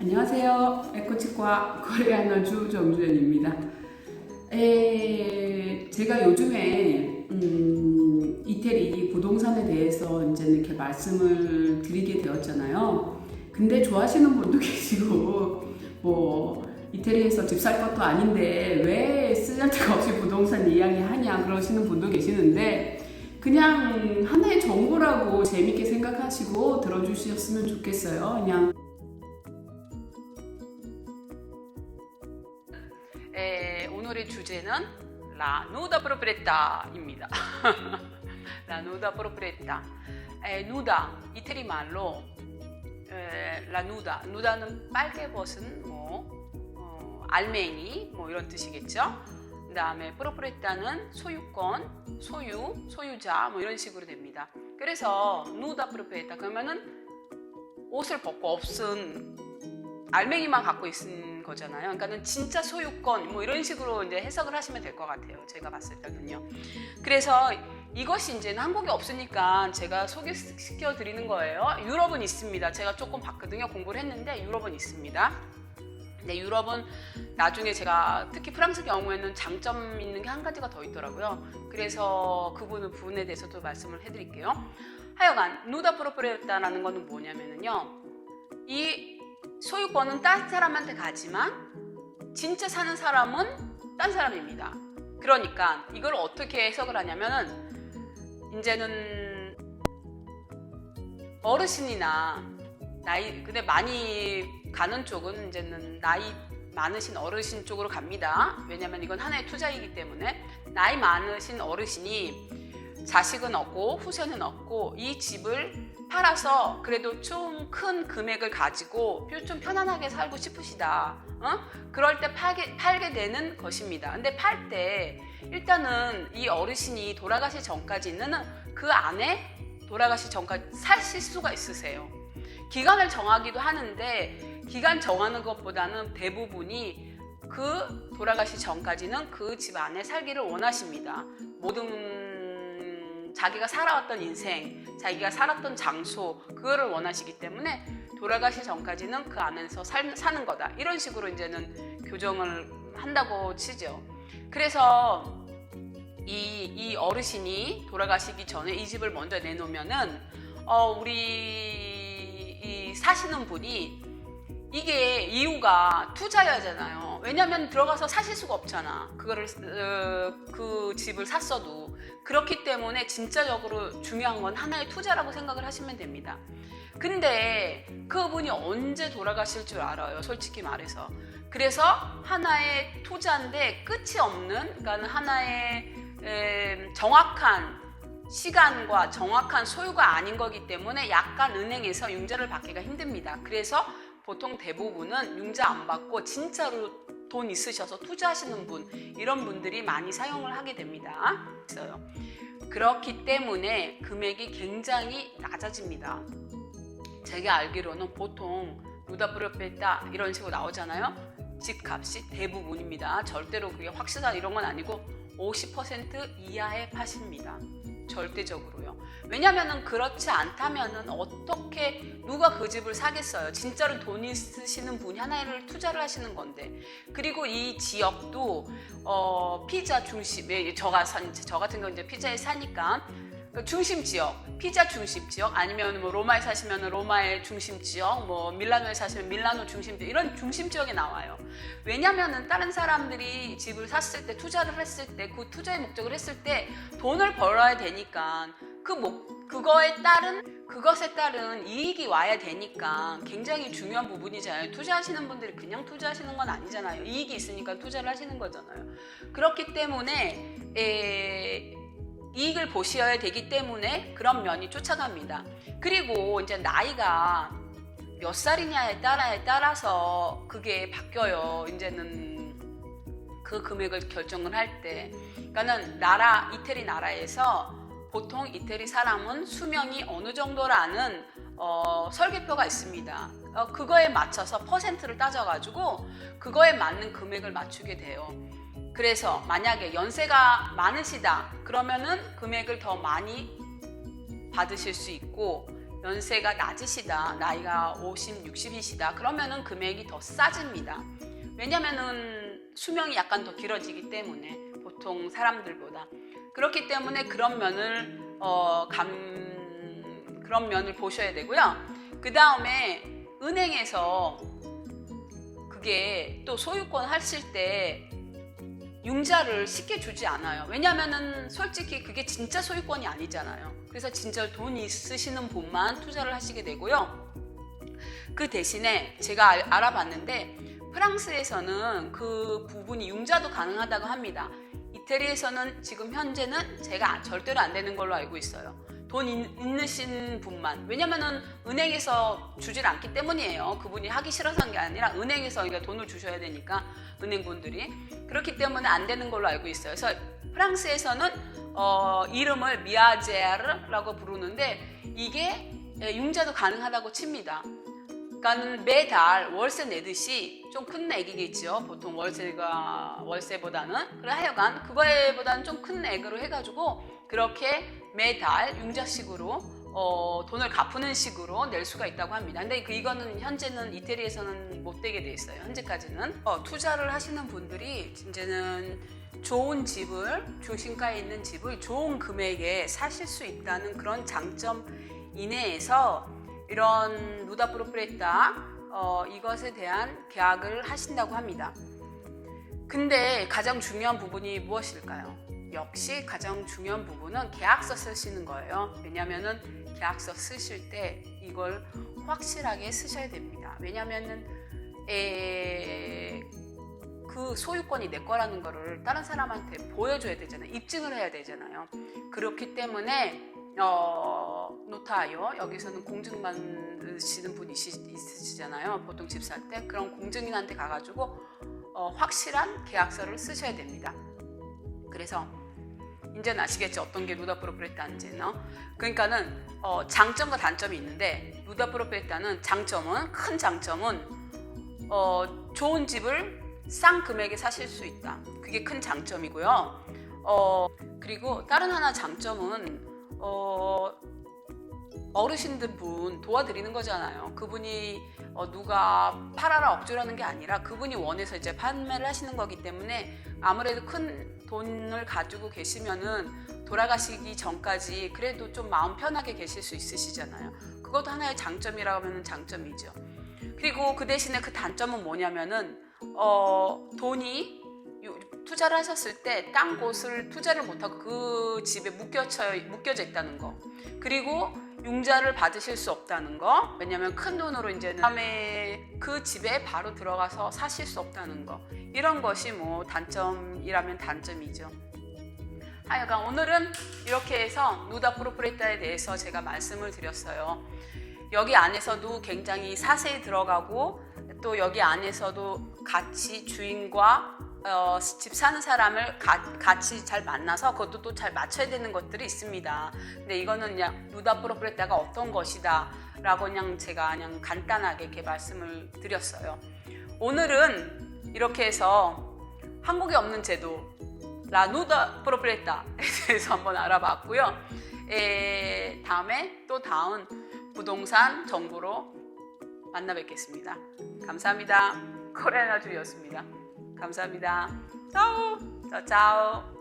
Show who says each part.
Speaker 1: 안녕하세요. 에코치과 코리아노 주정주연입니다. 에, 제가 요즘에 음, 이태리 부동산에 대해서 이제 이렇게 말씀을 드리게 되었잖아요. 근데 좋아하시는 분도 계시고 뭐 이태리에서 집 살 것도 아닌데 왜 쓰잘데가 없이 부동산 이야기 하냐 그러시는 분도 계시는데 그냥 하나의 정보라고 재밌게 생각하시고 들어주셨으면 좋겠어요. 그냥 에, 오늘의 주제는 La nuda proprieta입니다. La nuda proprietà. 에, nuda 이태리 말로 에, la nuda. nuda는 빨개 벗은 뭐 어, 알맹이 뭐 이런 뜻이겠죠. 그 다음에 proprietta는 소유권, 소유, 소유자 뭐 이런 식으로 됩니다. 그래서 nuda proprietà 그러면은 옷을 벗고 없은 알맹이만 갖고 있는 거잖아요. 그러니까는 진짜 소유권 뭐 이런 식으로 이제 해석을 하시면 될 것 같아요. 제가 봤을 때는요. 그래서 이것이 이제는 한국에 없으니까 제가 소개시켜 드리는 거예요. 유럽은 있습니다. 제가 조금 봤거든요. 공부를 했는데 유럽은 있습니다. 근데 유럽은 나중에 제가 특히 프랑스 경우에는 장점 있는 게 한 가지가 더 있더라고요. 그래서 그 부분, 부분에 대해서도 말씀을 해드릴게요. 하여간 누다 프로프레타라는 거는 뭐냐면은요. 이 소유권은 딴 사람한테 가지만 진짜 사는 사람은 딴 사람입니다. 그러니까 이걸 어떻게 해석을 하냐면은 이제는 어르신이나 나이 근데 많이 가는 쪽은 이제는 나이 많으신 어르신 쪽으로 갑니다. 왜냐면 이건 하나의 투자이기 때문에 나이 많으신 어르신이 자식은 없고 후손은 없고 이 집을 팔아서 그래도 좀 큰 금액을 가지고 좀 편안하게 살고 싶으시다. 어? 그럴 때 팔게, 팔게 되는 것입니다. 근데 팔 때 일단은 이 어르신이 돌아가시 전까지는 그 안에 돌아가시 전까지 사실 수가 있으세요. 기간을 정하기도 하는데 기간 정하는 것보다는 대부분이 그 돌아가시 전까지는 그 집 안에 살기를 원하십니다. 모든 자기가 살아왔던 인생, 자기가 살았던 장소, 그거를 원하시기 때문에 돌아가시 전까지는 그 안에서 살, 사는 거다. 이런 식으로 이제는 교정을 한다고 치죠. 그래서 이, 이 어르신이 돌아가시기 전에 이 집을 먼저 내놓으면은, 어, 우리 이 사시는 분이 이게 이유가 투자여잖아요. 왜냐하면 들어가서 사실 수가 없잖아. 그거를 어, 그 집을 샀어도 그렇기 때문에 진짜적으로 중요한 건 하나의 투자라고 생각을 하시면 됩니다. 근데 그분이 언제 돌아가실 줄 알아요. 솔직히 말해서. 그래서 하나의 투자인데 끝이 없는, 그러니까 하나의 에, 정확한 시간과 정확한 소유가 아닌 거기 때문에 약간 은행에서 융자를 받기가 힘듭니다. 그래서 보통 대부분은 융자 안 받고 진짜로 돈 있으셔서 투자하시는 분 이런 분들이 많이 사용을 하게 됩니다. 있어요. 그렇기 때문에 금액이 굉장히 낮아집니다. 제가 알기로는 보통 누다 프로페타 이런 식으로 나오잖아요. 집값이 대부분입니다. 절대로 그게 확실한 이런 건 아니고 50% 이하에 파십니다. 절대적으로요. 왜냐면은 그렇지 않다면은 어떻게 누가 그 집을 사겠어요? 진짜로 돈 있으시는 분이 하나를 투자를 하시는 건데 그리고 이 지역도 어, 피자 중심, 예, 저가 산, 저 같은 경우 이제 피자에 사니까 그 중심 지역, 피자 중심 지역, 아니면 뭐 로마에 사시면 로마의 중심 지역, 뭐 밀라노에 사시면 밀라노 중심 지역, 이런 중심 지역에 나와요. 왜냐면은 다른 사람들이 집을 샀을 때, 투자를 했을 때, 그 투자의 목적을 했을 때 돈을 벌어야 되니까 그 목, 그거에 따른, 그것에 따른 이익이 와야 되니까 굉장히 중요한 부분이잖아요. 투자하시는 분들이 그냥 투자하시는 건 아니잖아요. 이익이 있으니까 투자를 하시는 거잖아요. 그렇기 때문에, 에, 이익을 보셔야 되기 때문에 그런 면이 쫓아갑니다. 그리고 이제 나이가 몇 살이냐에 따라에 따라서 그게 바뀌어요. 이제는 그 금액을 결정을 할 때. 그러니까는 나라, 이태리 나라에서 보통 이태리 사람은 수명이 어느 정도라는 어, 설계표가 있습니다. 어, 그거에 맞춰서 퍼센트를 따져가지고 그거에 맞는 금액을 맞추게 돼요. 그래서 만약에 연세가 많으시다 그러면은 금액을 더 많이 받으실 수 있고 연세가 낮으시다, 나이가 50, 60이시다, 그러면은 금액이 더 싸집니다. 왜냐면은 수명이 약간 더 길어지기 때문에 보통 사람들보다 그렇기 때문에 그런 면을 어, 감 그런 면을 보셔야 되고요. 그 다음에 은행에서 그게 또 소유권 하실 때 융자를 쉽게 주지 않아요. 왜냐면은 솔직히 그게 진짜 소유권이 아니잖아요. 그래서 진짜 돈 있으시는 분만 투자를 하시게 되고요. 그 대신에 제가 알- 알아봤는데 프랑스에서는 그 부분이 융자도 가능하다고 합니다. 이태리에서는 지금 현재는 제가 절대로 안 되는 걸로 알고 있어요. 돈 있- 있으신 분만. 왜냐면은 은행에서 주질 않기 때문이에요. 그분이 하기 싫어서 한 게 아니라 은행에서 그러니까 돈을 주셔야 되니까 은행분들이 그렇기 때문에 안 되는 걸로 알고 있어요. 그래서 프랑스에서는 어, 이름을 미아제르라고 부르는데 이게 예, 융자도 가능하다고 칩니다. 그러니까는 매달 월세 내듯이 좀 큰 액이겠죠. 보통 월세가 월세보다는 그래 하여간 그거보다는 좀 큰 액으로 해가지고 그렇게 매달 융자식으로 어, 돈을 갚는 식으로 낼 수가 있다고 합니다. 근데 그 이거는 현재는 이태리에서는 못 되게 돼 있어요. 현재까지는 어, 투자를 하시는 분들이 이제는 좋은 집을 중심가에 있는 집을 좋은 금액에 사실 수 있다는 그런 장점 이내에서 이런 누다 프로프레타 어, 이것에 대한 계약을 하신다고 합니다. 근데 가장 중요한 부분이 무엇일까요? 역시 가장 중요한 부분은 계약서 쓰시는 거예요. 왜냐면은 계약서 쓰실 때 이걸 확실하게 쓰셔야 됩니다. 왜냐면은 에, 그 소유권이 내 거라는 거를 다른 사람한테 보여줘야 되잖아요. 입증을 해야 되잖아요. 그렇기 때문에 어, 노타요 여기서는 공증 만드시는 분이 있으시- 있으시잖아요. 보통 집 살 때 그런 공증인한테 가가지고 어, 확실한 계약서를 쓰셔야 됩니다. 그래서 이제는 아시겠죠? 어떤 게 누다 프로프레타인지는. 그러니까는 어, 장점과 단점이 있는데 누다 프로프레타는 장점은 큰 장점은 어, 좋은 집을 싼 금액에 사실 수 있다. 그게 큰 장점이고요. 어, 그리고 다른 하나 장점은 어, 어르신들 분 도와드리는 거잖아요. 그분이 어, 누가 팔아라 억지라는 게 아니라 그분이 원해서 이제 판매를 하시는 거기 때문에 아무래도 큰 돈을 가지고 계시면은 돌아가시기 전까지 그래도 좀 마음 편하게 계실 수 있으시잖아요. 그것도 하나의 장점이라고 하면 장점이죠. 그리고 그 대신에 그 단점은 뭐냐면은 어, 돈이 요- 투자를 하셨을 때 딴 곳을 투자를 못하고 그 집에 묶여져, 묶여져 있다는 거. 그리고 융자를 받으실 수 없다는 거. 왜냐면 큰 돈으로 이제 다음에 그 집에 바로 들어가서 사실 수 없다는 거. 이런 것이 뭐 단점이라면 단점이죠. 하여간 오늘은 이렇게 해서 누다 프로프레타에 대해서 제가 말씀을 드렸어요. 여기 안에서도 굉장히 사세히 들어가고 또 여기 안에서도 같이 주인과 어, 집 사는 사람을 가- 같이 잘 만나서 그것도 또 잘 맞춰야 되는 것들이 있습니다. 근데 이거는 그냥 누다 프로프레타가 어떤 것이다 라고 그냥 제가 그냥 간단하게 이렇게 말씀을 드렸어요. 오늘은 이렇게 해서 한국에 없는 제도 라누다 프로프레타에 대해서 한번 알아봤고요. 에, 다음에 또 다음 부동산 정보로 만나 뵙겠습니다. 감사합니다. 코레나 주였습니다. 감사합니다. 짜오. 짜짜오.